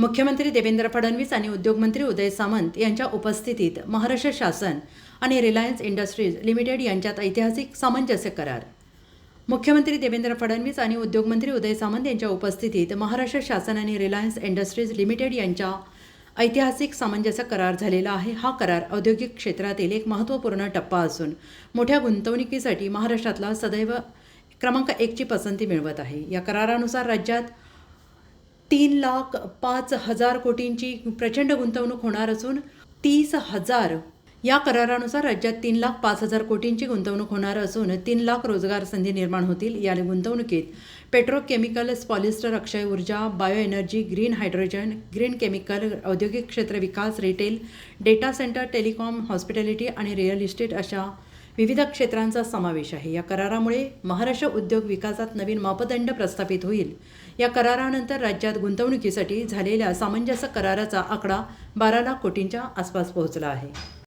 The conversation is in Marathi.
मुख्यमंत्री देवेंद्र फडणवीस आणि उद्योगमंत्री उदय सामंत यांच्या उपस्थितीत महाराष्ट्र शासन आणि रिलायन्स इंडस्ट्रीज लिमिटेड यांच्यात ऐतिहासिक सामंजस्य करार. मुख्यमंत्री देवेंद्र फडणवीस आणि उद्योगमंत्री उदय सामंत यांच्या उपस्थितीत महाराष्ट्र शासन आणि रिलायन्स इंडस्ट्रीज लिमिटेड यांच्या ऐतिहासिक सामंजस्य करार झालेला आहे. हा करार औद्योगिक क्षेत्रातील एक महत्त्वपूर्ण टप्पा असून मोठ्या गुंतवणुकीसाठी महाराष्ट्रातला सदैव क्रमांक एकची पसंती मिळवत आहे. या करारानुसार राज्यात तीन लाख पाच हजार कोटींची प्रचंड गुंतवणूक होणार असून तीस हजार या करारानुसार राज्यात तीन लाख पाच हजार कोटींची गुंतवणूक होणार असून तीन लाख रोजगार संधी निर्माण होतील या गुंतवणुकीत. पेट्रोकेमिकल्स पॉलिस्टर अक्षय ऊर्जा bio energy green hydrogen green chemical औद्योगिक क्षेत्र विकास retail data centre telecom hospitality आणि रिअल इस्टेट अशा विविध क्षेत्रांचा समावेश आहे. या करारामुळे महाराष्ट्र उद्योग विकासात नवीन मापदंड प्रस्थापित होईल. या करारानंतर राज्यात गुंतवणुकीसाठी झालेल्या सामंजस्य कराराचा आकडा बारा लाख कोटींच्या आसपास पोहोचला आहे.